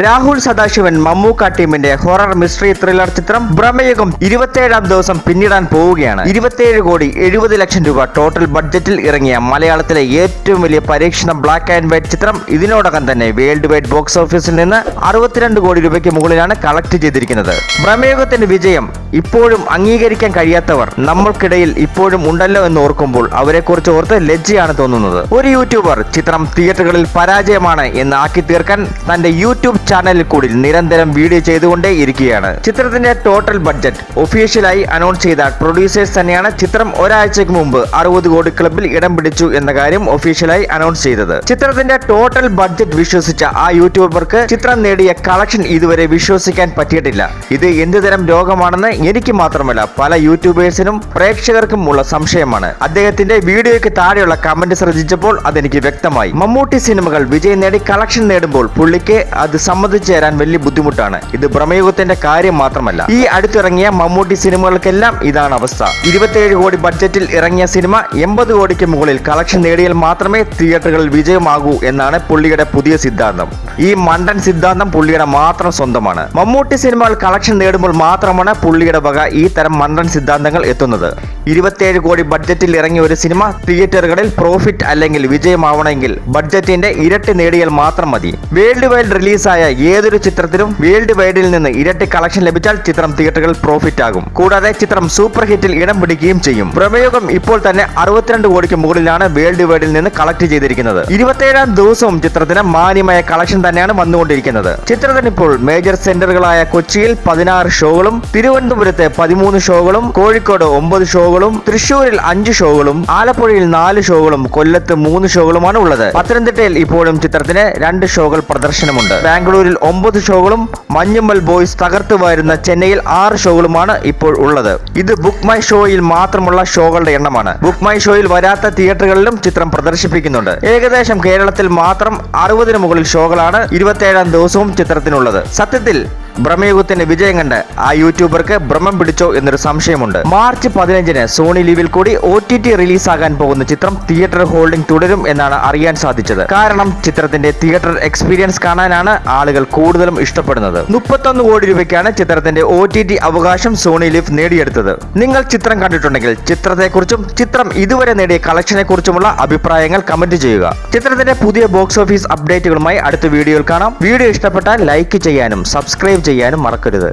രാഹുൽ സദാശിവൻ മമ്മൂക്ക ടീമിന്റെ horror mystery thriller ചിത്രം ഭ്രമയുഗം ഇരുപത്തിയേഴാം ദിവസം പിന്നിടാൻ പോവുകയാണ്. ഇരുപത്തിയേഴ് കോടി എഴുപത് ലക്ഷം രൂപ ടോട്ടൽ ബഡ്ജറ്റിൽ ഇറങ്ങിയ മലയാളത്തിലെ ഏറ്റവും വലിയ പരീക്ഷണ ബ്ലാക്ക് ആൻഡ് വൈറ്റ് ചിത്രം ഇതിനോടകം തന്നെ വേൾഡ് വൈഡ് ബോക്സ് ഓഫീസിൽ നിന്ന് അറുപത്തിരണ്ട് കോടി രൂപയ്ക്ക് മുകളിലാണ് കളക്ട് ചെയ്തിരിക്കുന്നത്. ഭ്രമയുഗത്തിന്റെ വിജയം ഇപ്പോഴും അംഗീകരിക്കാൻ കഴിയാത്തവർ നമ്മൾക്കിടയിൽ ഇപ്പോഴും ഉണ്ടല്ലോ എന്ന് ഓർക്കുമ്പോൾ അവരെക്കുറിച്ച് ഓർത്ത് ലജ്ജയാണ് തോന്നുന്നത്. ഒരു യൂട്യൂബർ ചിത്രം തിയേറ്ററുകളിൽ പരാജയമാണ് എന്ന് ആക്കി തീർക്കാൻ തന്റെ യൂട്യൂബ് ചാനലിൽ കൂടി നിരന്തരം വീഡിയോ ചെയ്തുകൊണ്ടേ ഇരിക്കുകയാണ്. ചിത്രത്തിന്റെ ടോട്ടൽ ബഡ്ജറ്റ് ഒഫീഷ്യലായി അനൗൺസ് ചെയ്ത പ്രൊഡ്യൂസേഴ്സ് തന്നെയാണ് ചിത്രം ഒരാഴ്ചയ്ക്ക് മുമ്പ് അറുപത് കോടി ക്ലബിൽ ഇടം പിടിച്ചു എന്ന കാര്യം ഒഫീഷ്യലായി അനൗൺസ് ചെയ്തത്. ചിത്രത്തിന്റെ ടോട്ടൽ ബഡ്ജറ്റ് വിശ്വസിച്ച ആ യൂട്യൂബർക്ക് ചിത്രം നേടിയ കളക്ഷൻ ഇതുവരെ വിശ്വസിക്കാൻ പറ്റിയിട്ടില്ല. ഇത് എന്തുതരം രോഗമാണെന്ന് എനിക്ക് മാത്രമല്ല പല യൂട്യൂബേഴ്സിനും പ്രേക്ഷകർക്കും ഉള്ള സംശയമാണ്. അദ്ദേഹത്തിന്റെ വീഡിയോയ്ക്ക് താഴെയുള്ള കമന്റ് ശ്രദ്ധിച്ചപ്പോൾ അതെനിക്ക് വ്യക്തമായി. മമ്മൂട്ടി സിനിമകൾ വിജയം നേടി കളക്ഷൻ നേടുമ്പോൾ പുള്ളിക്ക് അത് സമ്മതിച്ചു തരാൻ വലിയ ബുദ്ധിമുട്ടാണ്. ഇത് ഭ്രമയുഗത്തിന്റെ കാര്യം മാത്രമല്ല. ഈ അടുത്തിറങ്ങിയ മമ്മൂട്ടി സിനിമകൾക്കെല്ലാം ഇതാണ് അവസ്ഥ. ഇരുപത്തിയേഴ് കോടി ബഡ്ജറ്റിൽ ഇറങ്ങിയ സിനിമ എൺപത് കോടിക്ക് മുകളിൽ കളക്ഷൻ നേടിയാൽ മാത്രമേ തിയേറ്ററുകളിൽ വിജയമാകൂ എന്നാണ് പുള്ളിയുടെ പുതിയ സിദ്ധാന്തം. ഈ മണ്ടൻ സിദ്ധാന്തം പുള്ളിയുടെ മാത്രം സ്വന്തമാണ്. മമ്മൂട്ടി സിനിമകൾ കളക്ഷൻ നേടുമ്പോൾ മാത്രമാണ് പുള്ളിയുടെ വക ഈ തരം മണ്ടൻ സിദ്ധാന്തങ്ങൾ എത്തുന്നത്. ഇരുപത്തിയേഴ് കോടി ബഡ്ജറ്റിൽ ഇറങ്ങിയ ഒരു സിനിമ തിയേറ്ററുകളിൽ പ്രോഫിറ്റ് അല്ലെങ്കിൽ വിജയമാവണമെങ്കിൽ ബഡ്ജറ്റിന്റെ ഇരട്ടി നേടിയാൽ മാത്രം മതി. വേൾഡ് വൈഡ് റിലീസായ ഏതൊരു ചിത്രത്തിനും വേൾഡ് വൈഡിൽ നിന്ന് ഇരട്ടി കളക്ഷൻ ലഭിച്ചാൽ ചിത്രം തിയേറ്ററുകളിൽ പ്രോഫിറ്റ് ആകും. കൂടാതെ ചിത്രം സൂപ്പർ ഹിറ്റിൽ ഇടം പിടിക്കുകയും ചെയ്യും. പ്രമേയോഗം ഇപ്പോൾ തന്നെ അറുപത്തിരണ്ട് കോടിക്ക് മുകളിലാണ് വേൾഡ് വൈഡിൽ നിന്ന് കളക്ട് ചെയ്തിരിക്കുന്നത്. ഇരുപത്തിയേഴാം ദിവസവും ചിത്രത്തിന് മാന്യമായ കളക്ഷൻ തന്നെയാണ് വന്നുകൊണ്ടിരിക്കുന്നത്. ചിത്രത്തിന് ഇപ്പോൾ മേജർ സെന്ററുകളായ കൊച്ചിയിൽ പതിനാറ് ഷോകളും തിരുവനന്തപുരത്ത് പതിമൂന്ന് ഷോകളും കോഴിക്കോട് ഒമ്പത് ഷോകളും തൃശൂരിൽ അഞ്ച് ഷോകളും ആലപ്പുഴയിൽ നാല് ഷോകളും കൊല്ലത്ത് മൂന്ന് ഷോകളുമാണ് ഉള്ളത്. പത്തനംതിട്ടയിൽ ഇപ്പോഴും ചിത്രത്തിന് രണ്ട് ഷോകൾ പ്രദർശനമുണ്ട്. ബാംഗ്ലൂരിൽ ഒമ്പത് ഷോകളും മഞ്ഞുമ്മൽ ബോയ്സ് തകർത്തു വരുന്ന ചെന്നൈയിൽ ആറ് ഷോകളുമാണ് ഇപ്പോൾ ഉള്ളത്. ഇത് ബുക്ക് മൈ ഷോയിൽ മാത്രമുള്ള ഷോകളുടെ എണ്ണമാണ്. ബുക്ക് മൈ ഷോയിൽ വരാത്ത തിയേറ്ററുകളിലും ചിത്രം പ്രദർശിപ്പിക്കുന്നുണ്ട്. ഏകദേശം കേരളത്തിൽ മാത്രം അറുപതിന് മുകളിൽ ഷോകളാണ് ഇരുപത്തിയേഴാം ദിവസവും ചിത്രത്തിനുള്ളത്. സത്യത്തിൽ ഭ്രമയുഗത്തിന്റെ വിജയം കണ്ട് ആ യൂട്യൂബർക്ക് ഭ്രമം പിടിച്ചോ എന്നൊരു സംശയമുണ്ട്. മാർച്ച് പതിനഞ്ചിന് സോണി ലീവിൽ കൂടി ഒ ടി ടി റിലീസാകാൻ പോകുന്ന ചിത്രം തിയേറ്റർ ഹോൾഡിംഗ് തുടരും എന്നാണ് അറിയാൻ സാധിച്ചത്. കാരണം ചിത്രത്തിന്റെ തിയേറ്റർ എക്സ്പീരിയൻസ് കാണാനാണ് ആളുകൾ കൂടുതലും ഇഷ്ടപ്പെടുന്നത്. മുപ്പത്തൊന്ന് കോടി രൂപയ്ക്കാണ് ചിത്രത്തിന്റെ ഒ ടി ടി അവകാശം സോണി ലീവ് നേടിയെടുത്തത്. നിങ്ങൾ ചിത്രം കണ്ടിട്ടുണ്ടെങ്കിൽ ചിത്രത്തെക്കുറിച്ചും ചിത്രം ഇതുവരെ നേടിയ കളക്ഷനെ കുറിച്ചുമുള്ള അഭിപ്രായങ്ങൾ കമന്റ് ചെയ്യുക. ചിത്രത്തിന്റെ പുതിയ ബോക്സ് ഓഫീസ് അപ്ഡേറ്റുകളുമായി അടുത്ത വീഡിയോയിൽ കാണാം. വീഡിയോ ഇഷ്ടപ്പെട്ടാൽ ലൈക്ക് ചെയ്യാനും സബ്സ്ക്രൈബ് ചെയ്യാനും മറക്കരുത്.